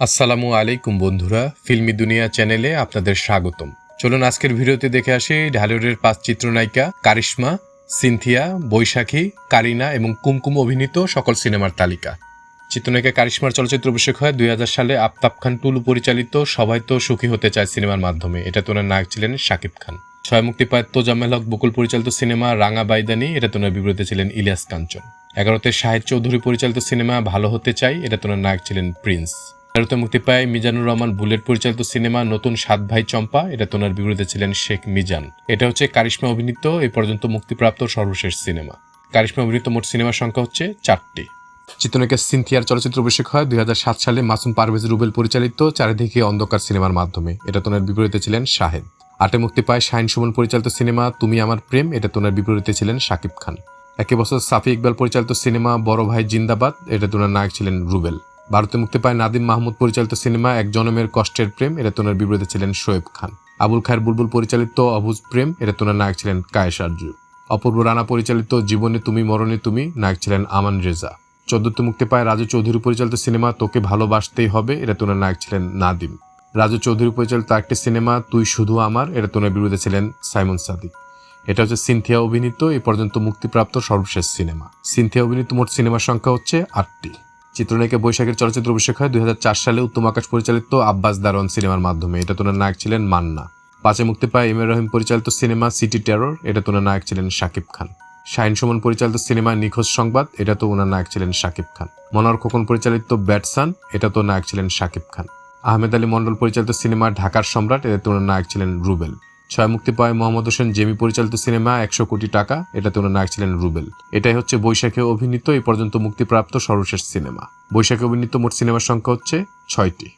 আসসালামু আলাইকুম বন্ধুরা, ফিল্মি দুনিয়া চ্যানেলে আপনাদের স্বাগতম। চলুন আজকের ভিডিওতে দেখে আসি ঢালিউডের পাঁচ চিত্রনায়িকা কারিশ্মা, সিনথিয়া, বৈশাখী, কারিনা এবং কুমকুম অভিনীত সকল সিনেমার তালিকা। চিত্রনায়িকা কারিশ্মার চলচ্চিত্র অভিষেক হয় দুই হাজার সালে আফতাব খান টুলু পরিচালিত সবাই তো সুখী হতে চায় সিনেমার মাধ্যমে। এটা তোনার নায়ক ছিলেন শাকিব খান। ছয় মুক্তি পায় তোজাম্মেল হক বকুল পরিচালিত সিনেমা রাঙা বাইদানি, এটা তোনার বিপরীতে ছিলেন ইলিয়াস কাঞ্চন। এগারোতে শাহেদ চৌধুরী পরিচালিত সিনেমা ভালো হতে চাই এটা তোনার নায়ক ছিলেন প্রিন্স। তেরোতে মুক্তি পায় মিজানুর রহমান বুলেট পরিচালিত সিনেমা নতুন সাত ভাই চম্পা। এটা তোনার বিপরীতে ছিলেন শেখ মিজান। এটা হচ্ছে কারিশ্মা অভিনীত, এই পর্যন্ত মুক্তিপ্রাপ্ত সর্বশেষ সিনেমা। কারিশ্মা অভিনীত মোট সিনেমার সংখ্যা হচ্ছে চারটি। চিত্রনায়িকা সিনথিয়ার চলচ্চিত্র অভিষেক হয় দুই সালে মাসুম পারভেজ রুবেল পরিচালিত চারিদিকে অন্ধকার সিনেমার মাধ্যমে। এটা তোনার বিপরীতে ছিলেন শাহেদ। আটে মুক্তি পায় শাহিন সুমন পরিচালিত সিনেমা তুমি আমার প্রেম। এটা তোনার বিপরীতে ছিলেন শাকিব খান। একই বছর সাফি ইকবাল পরিচালিত সিনেমা বড় ভাই জিন্দাবাদ। এটা তোনার নায়ক ছিলেন রুবেল। ভারতে মুক্তি পায় নাদিম মাহমুদ পরিচালিত সিনেমা এক জনমের কষ্টের প্রেম এটা তোনার বিপরীতে ছিলেন শোয়েব খান। আবুল খায়ের বুলবুল পরিচালিত অভুজ প্রেম এটা তোনার নায়ক ছিলেন কায়েস আরজু। অপূর্ব রানা পরিচালিত জীবনে তুমি, মরণে তুমি, নায়ক ছিলেন আমান রেজা। চোদ্দতে মুক্তি পায় রাজু চৌধুরী পরিচালিত সিনেমা তোকে ভালোবাসতেই হবে এটা তোনার নায়ক ছিলেন নাদিম। রাজু চৌধুরী পরিচালিত একটি সিনেমা, তুই শুধু আমার এটা তোনার বিরুদ্ধে ছিলেন সাইমন সাদিক। এটা হচ্ছে সিনথিয়া অভিনীত, এ পর্যন্ত মুক্তিপ্রাপ্ত সর্বশেষ সিনেমা। সিনথিয়া অভিনীত মোট সিনেমার সংখ্যা হচ্ছে আটটি। চিত্রনায়িকা বৈশাখের চলচ্চিত্র অভিষেক হয় দুই হাজার চার সালে উত্তম আকাশ পরিচালিত আব্বাস দারোয়ান সিনেমার মাধ্যমে। এটা তোনার নায়ক ছিলেন মান্না। পাঁচে মুক্তি পায় এম রহিম পরিচালিত সিনেমা সিটি টেরর। এটা তোনার নায়ক ছিলেন শাকিব খান। শাহিন সুমন পরিচালিত সিনেমা নিখোঁজ সংবাদ। এটা তো ওনার নায়ক ছিলেন শাকিব খান। মনোয়ার খোকন পরিচালিত ব্যাটসান। এটা তো নায়ক ছিলেন শাকিব খান। আহমেদ আলী মন্ডল পরিচালিত সিনেমা ঢাকার সম্রাট। এটা তো ওনার নায়ক ছিলেন রুবেল। ছয় মুক্তি পায় মোহাম্মদ হোসেন জেমি পরিচালিত সিনেমা একশো কোটি টাকা এটা তো ওনার নায়ক ছিলেন রুবেল। এটাই হচ্ছে বৈশাখে অভিনীত এই পর্যন্ত মুক্তিপ্রাপ্ত সর্বশেষ সিনেমা। বৈশাখে অভিনীত মোট সিনেমার সংখ্যা হচ্ছে ছয়টি।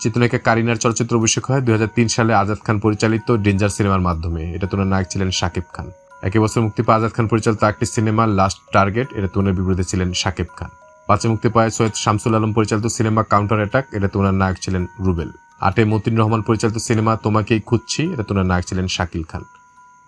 চিত্রনায়িকা কারিনার চলচ্চিত্র অভিষেক হয় দুই হাজার তিন সালে আজাদ খান পরিচালিত ডেঞ্জার সিনেমার মাধ্যমে। এটা তোনার নায়ক ছিলেন শাকিব খান। একই বছর মুক্তি পায় আজাদ খান পরিচালিত একটি সিনেমা, লাস্ট টার্গেট এটা তোনার বিপরীতে ছিলেন শাকিব খান। পাঁচে মুক্তি পায় সৈয়দ শামসুল আলম পরিচালিত সিনেমা, কাউন্টার অ্যাটাক এটা তোনার নায়ক ছিলেন রুবেল। আটে মতিন রহমান পরিচালিত সিনেমা তোমাকেই খুঁজছি, এটা তোনার নায়ক ছিলেন শাকিল খান।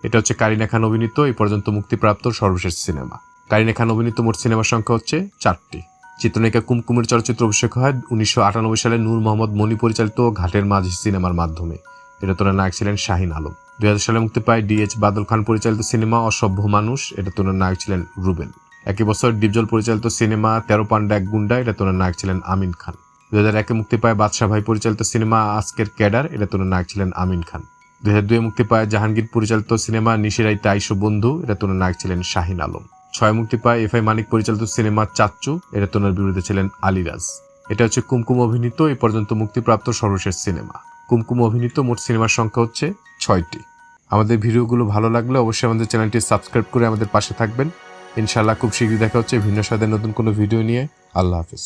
এটা হচ্ছে কারিনা খান অভিনীত, এই পর্যন্ত মুক্তিপ্রাপ্ত সর্বশেষ সিনেমা। কারিনা খান অভিনীত মোট সিনেমার সংখ্যা হচ্ছে চারটি। চিত্রনায়িকা কুমকুমের চলচ্চিত্র অভিষেক হয় উনিশশো আটানব্বই সালে নূর মোহাম্মদ মনি পরিচালিত ঘাটের মাঝি সিনেমার মাধ্যমে। এটা তোনার নায়ক ছিলেন শাহিন আলম। দুই হাজার সালে মুক্তি পায় ডিএইচ বাদল খান পরিচালিত সিনেমা অসভ্য মানুষ, এটা তোনার নায়ক ছিলেন রুবেল। একই বছর ডিপজল পরিচালিত সিনেমা তেরো পান্ডা এক গুন্ডা, এটা তোনার নায়ক ছিলেন আমিন খান। দুই হাজার একে মুক্তি পায় বাদশাহ ভাই পরিচালিত সিনেমা আজকের ক্যাডার এটা তোনার নায়ক ছিলেন আমিন খান। দু হাজার দুয়ে মুক্তি পায় জাহাঙ্গীর পরিচালিত সিনেমা নিশিরাইতে আইসো বন্ধু এটা তোনার নায়ক ছিলেন শাহিন আলম। ছয় মুক্তি পায় এফ আই মানিক পরিচালিত সিনেমা চাচ্চু এটা তোনার বিরুদ্ধে ছিলেন আলিরাজ এটা হচ্ছে কুমকুম অভিনীত এই পর্যন্ত মুক্তিপ্রাপ্ত সর্বশেষ সিনেমা। কুমকুম অভিনীত মোট সিনেমার সংখ্যা হচ্ছে ছয়টি। আমাদের ভিডিওগুলো ভালো লাগলে অবশ্যই আমাদের চ্যানেলটি সাবস্ক্রাইব করে আমাদের পাশে থাকবেন। ইনশাআল্লাহ খুব শীঘ্রই দেখা হচ্ছে ভিন্ন স্বাদের নতুন কোনো ভিডিও নিয়ে। আল্লাহ হাফিজ।